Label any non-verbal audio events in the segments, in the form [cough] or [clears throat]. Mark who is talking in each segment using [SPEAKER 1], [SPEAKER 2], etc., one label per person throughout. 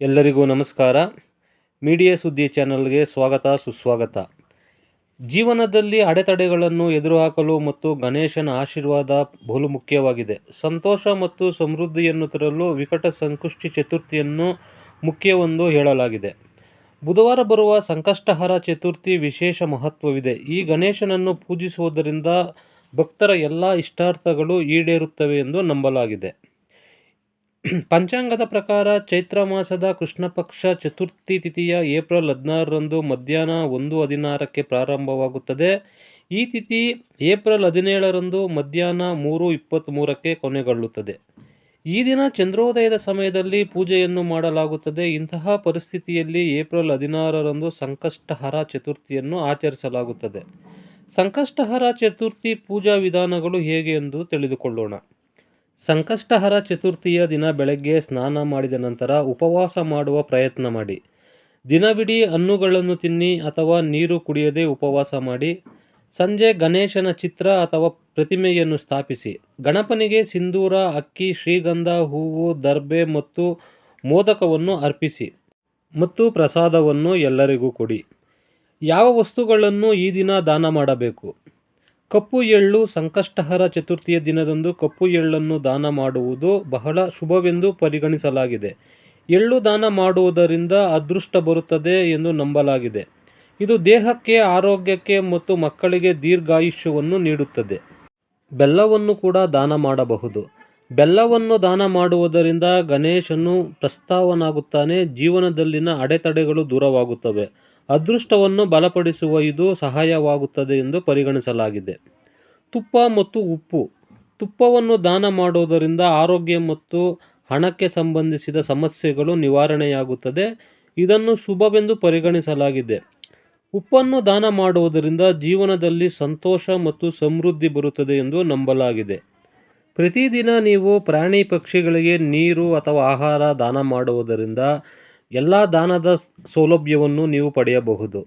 [SPEAKER 1] ಎಲ್ಲರಿಗೂ ನಮಸ್ಕಾರ. ಮೀಡಿಯಾ ಸುದ್ದಿ ಚಾನಲ್ಗೆ ಸ್ವಾಗತ, ಸುಸ್ವಾಗತ. ಜೀವನದಲ್ಲಿ ಅಡೆತಡೆಗಳನ್ನು ಎದುರುಹಾಕಲು ಮತ್ತು ಗಣೇಶನ ಆಶೀರ್ವಾದ ಬಹು ಮುಖ್ಯವಾಗಿದೆ. ಸಂತೋಷ ಮತ್ತು ಸಮೃದ್ಧಿಯನ್ನು ತರಲು ವಿಕಟ ಸಂಕುಷ್ಟಿ ಚತುರ್ಥಿಯನ್ನು ಮುಖ್ಯವೆಂದು ಹೇಳಲಾಗಿದೆ. ಬುಧವಾರ ಬರುವ ಸಂಕಷ್ಟಹರ ಚತುರ್ಥಿ ವಿಶೇಷ ಮಹತ್ವವಿದೆ. ಈ ಗಣೇಶನನ್ನು ಪೂಜಿಸುವುದರಿಂದ ಭಕ್ತರ ಎಲ್ಲ ಇಷ್ಟಾರ್ಥಗಳು ಈಡೇರುತ್ತವೆ ಎಂದು ನಂಬಲಾಗಿದೆ. [clears throat] ಪಂಚಾಂಗದ ಪ್ರಕಾರ ಚೈತ್ರ ಮಾಸದ ಕೃಷ್ಣಪಕ್ಷ ಚತುರ್ಥಿ ತಿಥಿಯ ಏಪ್ರಿಲ್ ಹದಿನಾರರಂದು ಮಧ್ಯಾಹ್ನ ಒಂದು ಹದಿನಾರಕ್ಕೆ ಪ್ರಾರಂಭವಾಗುತ್ತದೆ. ಈ ತಿಥಿ ಏಪ್ರಿಲ್ ಹದಿನೇಳರಂದು ಮಧ್ಯಾಹ್ನ ಮೂರು ಇಪ್ಪತ್ತ್ಮೂರಕ್ಕೆ ಕೊನೆಗೊಳ್ಳುತ್ತದೆ. ಈ ದಿನ ಚಂದ್ರೋದಯದ ಸಮಯದಲ್ಲಿ ಪೂಜೆಯನ್ನು ಮಾಡಲಾಗುತ್ತದೆ. ಇಂತಹ ಪರಿಸ್ಥಿತಿಯಲ್ಲಿ ಏಪ್ರಿಲ್ ಹದಿನಾರರಂದು ಸಂಕಷ್ಟಹರ ಚತುರ್ಥಿಯನ್ನು ಆಚರಿಸಲಾಗುತ್ತದೆ. ಸಂಕಷ್ಟಹರ ಚತುರ್ಥಿ ಪೂಜಾ ವಿಧಾನಗಳು ಹೇಗೆ ಎಂದು ತಿಳಿದುಕೊಳ್ಳೋಣ. ಸಂಕಷ್ಟಹರ ಚತುರ್ಥಿಯ ದಿನ ಬೆಳಗ್ಗೆ ಸ್ನಾನ ಮಾಡಿದ ನಂತರ ಉಪವಾಸ ಮಾಡುವ ಪ್ರಯತ್ನ ಮಾಡಿ. ದಿನವಿಡೀ ಹಣ್ಣುಗಳನ್ನು ತಿನ್ನಿ ಅಥವಾ ನೀರು ಕುಡಿಯದೆ ಉಪವಾಸ ಮಾಡಿ. ಸಂಜೆ ಗಣೇಶನ ಚಿತ್ರ ಅಥವಾ ಪ್ರತಿಮೆಯನ್ನು ಸ್ಥಾಪಿಸಿ. ಗಣಪನಿಗೆ ಸಿಂಧೂರ, ಅಕ್ಕಿ, ಶ್ರೀಗಂಧ, ಹೂವು, ದರ್ಬೆ ಮತ್ತು ಮೋದಕವನ್ನು ಅರ್ಪಿಸಿ ಮತ್ತು ಪ್ರಸಾದವನ್ನು ಎಲ್ಲರಿಗೂ ಕೊಡಿ. ಯಾವ ವಸ್ತುಗಳನ್ನು ಈ ದಿನ ದಾನ ಮಾಡಬೇಕು? ಕಪ್ಪು ಎಳ್ಳು ಸಂಕಷ್ಟಹರ ಚತುರ್ಥಿಯ ದಿನದಂದು ಕಪ್ಪು ಎಳ್ಳನ್ನು ದಾನ ಮಾಡುವುದು ಬಹಳ ಶುಭವೆಂದು ಪರಿಗಣಿಸಲಾಗಿದೆ. ಎಳ್ಳು ದಾನ ಮಾಡುವುದರಿಂದ ಅದೃಷ್ಟ ಬರುತ್ತದೆ ಎಂದು ನಂಬಲಾಗಿದೆ. ಇದು ದೇಹಕ್ಕೆ, ಆರೋಗ್ಯಕ್ಕೆ ಮತ್ತು ಮಕ್ಕಳಿಗೆ ದೀರ್ಘಾಯುಷ್ಯವನ್ನು ನೀಡುತ್ತದೆ. ಬೆಲ್ಲವನ್ನು ಕೂಡ ದಾನ ಮಾಡಬಹುದು. ಬೆಲ್ಲವನ್ನು ದಾನ ಮಾಡುವುದರಿಂದ ಗಣೇಶನು ಪ್ರಸ್ತಾವನಾಗುತ್ತಾನೆ, ಜೀವನದಲ್ಲಿನ ಅಡೆತಡೆಗಳು ದೂರವಾಗುತ್ತವೆ. ಅದೃಷ್ಟವನ್ನು ಬಲಪಡಿಸುವ ಇದು ಸಹಾಯವಾಗುತ್ತದೆ ಎಂದು ಪರಿಗಣಿಸಲಾಗಿದೆ. ತುಪ್ಪ ಮತ್ತು ಉಪ್ಪು. ತುಪ್ಪವನ್ನು ದಾನ ಮಾಡುವುದರಿಂದ ಆರೋಗ್ಯ ಮತ್ತು ಹಣಕ್ಕೆ ಸಂಬಂಧಿಸಿದ ಸಮಸ್ಯೆಗಳು ನಿವಾರಣೆಯಾಗುತ್ತದೆ. ಇದನ್ನು ಶುಭವೆಂದು ಪರಿಗಣಿಸಲಾಗಿದೆ. ಉಪ್ಪನ್ನು ದಾನ ಮಾಡುವುದರಿಂದ ಜೀವನದಲ್ಲಿ ಸಂತೋಷ ಮತ್ತು ಸಮೃದ್ಧಿ ಬರುತ್ತದೆ ಎಂದು ನಂಬಲಾಗಿದೆ. ಪ್ರತಿದಿನ ನೀವು ಪ್ರಾಣಿ ಪಕ್ಷಿಗಳಿಗೆ ನೀರು ಅಥವಾ ಆಹಾರ ದಾನ ಮಾಡುವುದರಿಂದ ಎಲ್ಲ ದಾನದ ಸೌಲಭ್ಯವನ್ನು ನೀವು ಪಡೆಯಬಹುದು.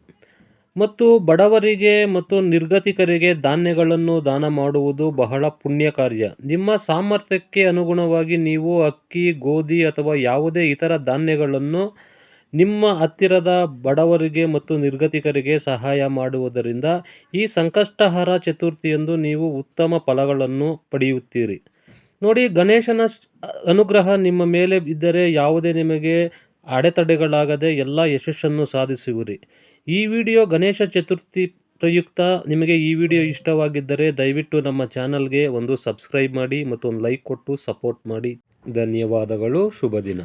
[SPEAKER 1] ಮತ್ತು ಬಡವರಿಗೆ ಮತ್ತು ನಿರ್ಗತಿಕರಿಗೆ ಧಾನ್ಯಗಳನ್ನು ದಾನ ಮಾಡುವುದು ಬಹಳ ಪುಣ್ಯ ಕಾರ್ಯ ನಿಮ್ಮ ಸಾಮರ್ಥ್ಯಕ್ಕೆ ಅನುಗುಣವಾಗಿ ನೀವು ಅಕ್ಕಿ, ಗೋಧಿ ಅಥವಾ ಯಾವುದೇ ಇತರ ಧಾನ್ಯಗಳನ್ನು ನಿಮ್ಮ ಹತ್ತಿರದ ಬಡವರಿಗೆ ಮತ್ತು ನಿರ್ಗತಿಕರಿಗೆ ಸಹಾಯ ಮಾಡುವುದರಿಂದ ಈ ಸಂಕಷ್ಟಹರ ಚತುರ್ಥಿಯಂದು ನೀವು ಉತ್ತಮ ಫಲಗಳನ್ನು ಪಡೆಯುತ್ತೀರಿ. ನೋಡಿ ಗಣೇಶನ ಅನುಗ್ರಹ ನಿಮ್ಮ ಮೇಲೆ ಇದ್ದರೆ ಯಾವುದೇ ನಿಮಗೆ ಅಡೆತಡೆಗಳಾಗದೆ ಎಲ್ಲ ಯಶಸ್ಸನ್ನು ಸಾಧಿಸುವಿರಿ. ಈ ವಿಡಿಯೋ ಗಣೇಶ ಚತುರ್ಥಿ ಪ್ರಯುಕ್ತ. ನಿಮಗೆ ಈ ವಿಡಿಯೋ ಇಷ್ಟವಾಗಿದ್ದರೆ ದಯವಿಟ್ಟು ನಮ್ಮ ಚಾನಲ್ಗೆ ಒಂದು ಸಬ್ಸ್ಕ್ರೈಬ್ ಮಾಡಿ ಮತ್ತು ಒಂದು ಲೈಕ್ ಕೊಟ್ಟು ಸಪೋರ್ಟ್ ಮಾಡಿ. ಧನ್ಯವಾದಗಳು. ಶುಭ ದಿನ.